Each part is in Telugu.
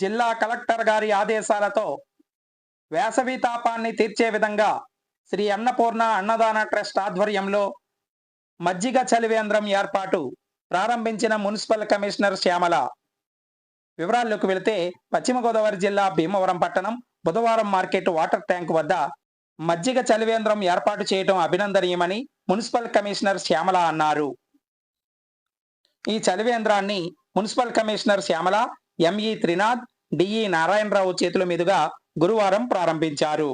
జిల్లా కలెక్టర్ గారి ఆదేశాలతో వేసవి తాపాన్ని తీర్చే విధంగా శ్రీ అన్నపూర్ణ అన్నదాన ట్రస్ట్ ఆధ్వర్యంలో మజ్జిగ చలివేంద్రం ఏర్పాటు ప్రారంభించిన మున్సిపల్ కమిషనర్ శ్యామల. వివరాల్లోకి వెళితే పశ్చిమ గోదావరి జిల్లా భీమవరం పట్టణం బుధవారం మార్కెట్ వాటర్ ట్యాంక్ వద్ద మజ్జిగ చలివేంద్రం ఏర్పాటు చేయడం అభినందనీయమని మున్సిపల్ కమిషనర్ శ్యామల అన్నారు. ఈ చలివేంద్రాన్ని municipal commissioner Shyamala ME Trinath DE Narayanarao చేతుల మీదుగా గురువారం ప్రారంభించారు.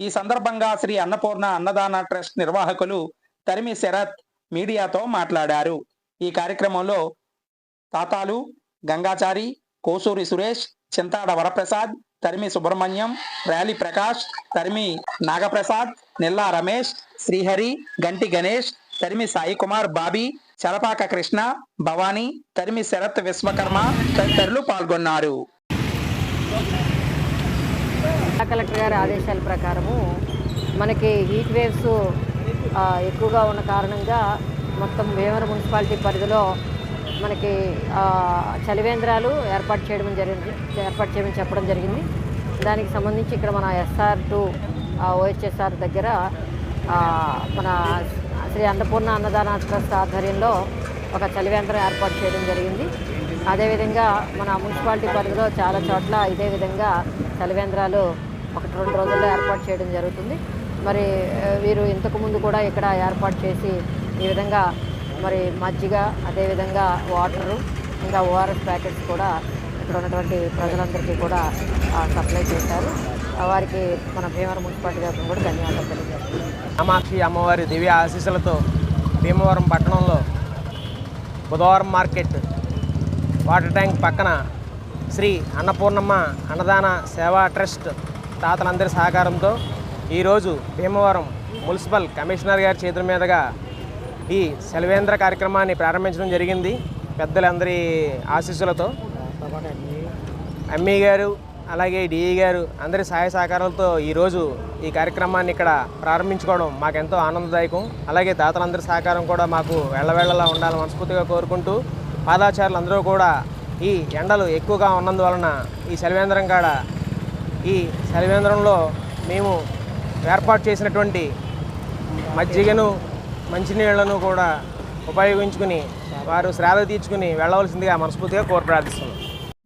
ఈ సందర్భంగా శ్రీ అన్నపూర్ణ అన్నదాన ట్రస్ట్ నిర్వాహకులు తరిమి శరత్ మీడియాతో మాట్లాడారు. ఈ కార్యక్రమంలో తాతాలు గంగాచారి కోసూరి సురేష్ చింతాడ వరప్రసాద్ తరిమి సుబ్రహ్మణ్యం ర్యాలీ ప్రకాష్ తరిమి నాగప్రసాద్ నిల్లా రమేష్ శ్రీహరి గంటి గణేష్ తరిమి సాయి కుమార్ బాబీ చలపాక కృష్ణ భవానీ తరిమి శరత్ విశ్వకర్మ తదితరులు పాల్గొన్నారు. కలెక్టర్ గారి ఆదేశాల ప్రకారము మనకి హీట్ వేవ్స్ ఎక్కువగా ఉన్న కారణంగా మొత్తం భీమవరం మున్సిపాలిటీ పరిధిలో మనకి చలివేంద్రాలు ఏర్పాటు చేయడం జరిగింది ఏర్పాటు చేయమని చెప్పడం జరిగింది. దానికి సంబంధించి ఇక్కడ మన ఎస్ఆర్ టు ఓహెచ్ఎస్ఆర్ దగ్గర మన శ్రీ అన్నపూర్ణ అన్నదాన ట్రస్ట్ ఆధ్వర్యంలో ఒక చలివేంద్రం ఏర్పాటు చేయడం జరిగింది. అదేవిధంగా మన మున్సిపాలిటీ పరిధిలో చాలా చోట్ల ఇదే విధంగా చలివేంద్రాలు ఒకటి రెండు రోజుల్లో ఏర్పాటు చేయడం జరుగుతుంది. మరి వీరు ఇంతకుముందు కూడా ఇక్కడ ఏర్పాటు చేసి ఈ విధంగా మరి మజ్జిగ అదేవిధంగా వాటరు ఇంకా ఓఆర్ఎస్ ప్యాకెట్స్ కూడా ఇక్కడ ఉన్నటువంటి ప్రజలందరికీ కూడా సప్లై చేశారు. వారికి మన భీమవరం మున్సిపాలిటీ తరఫున కూడా ధన్యవాదాలు తెలియజేస్తున్నాం. కామాక్షి అమ్మవారి దివ్య ఆశీస్సులతో భీమవరం పట్టణంలో బుధవారం మార్కెట్ వాటర్ ట్యాంక్ పక్కన శ్రీ అన్నపూర్ణమ్మ అన్నదాన సేవా ట్రస్ట్ తాతలందరి సహకారంతో ఈరోజు భీమవరం మున్సిపల్ కమిషనర్ గారి చేతుల మీదుగా ఈ సెలవేంద్ర కార్యక్రమాన్ని ప్రారంభించడం జరిగింది. పెద్దలందరి ఆశీస్సులతో. ఎంఈ గారు అలాగే డిఈ గారు అందరి సహాయ సహకారాలతో ఈరోజు ఈ కార్యక్రమాన్ని ఇక్కడ ప్రారంభించుకోవడం మాకెంతో ఆనందదాయకం. అలాగే దాతలందరి సహకారం కూడా మాకు వెళ్ళవేళలా ఉండాలని మనస్ఫూర్తిగా కోరుకుంటూ పాదాచారులు అందరూ కూడా ఈ ఎండలు ఎక్కువగా ఉన్నందువలన ఈ శలివేంద్రం కాడ ఈ శలివేంద్రంలో మేము ఏర్పాటు చేసినటువంటి మజ్జిగను మంచినీళ్ళను కూడా ఉపయోగించుకుని వారు శ్రాద్ధ తీర్చుకుని వెళ్ళవలసిందిగా మనస్ఫూర్తిగా కోరు ప్రార్థిస్తున్నాం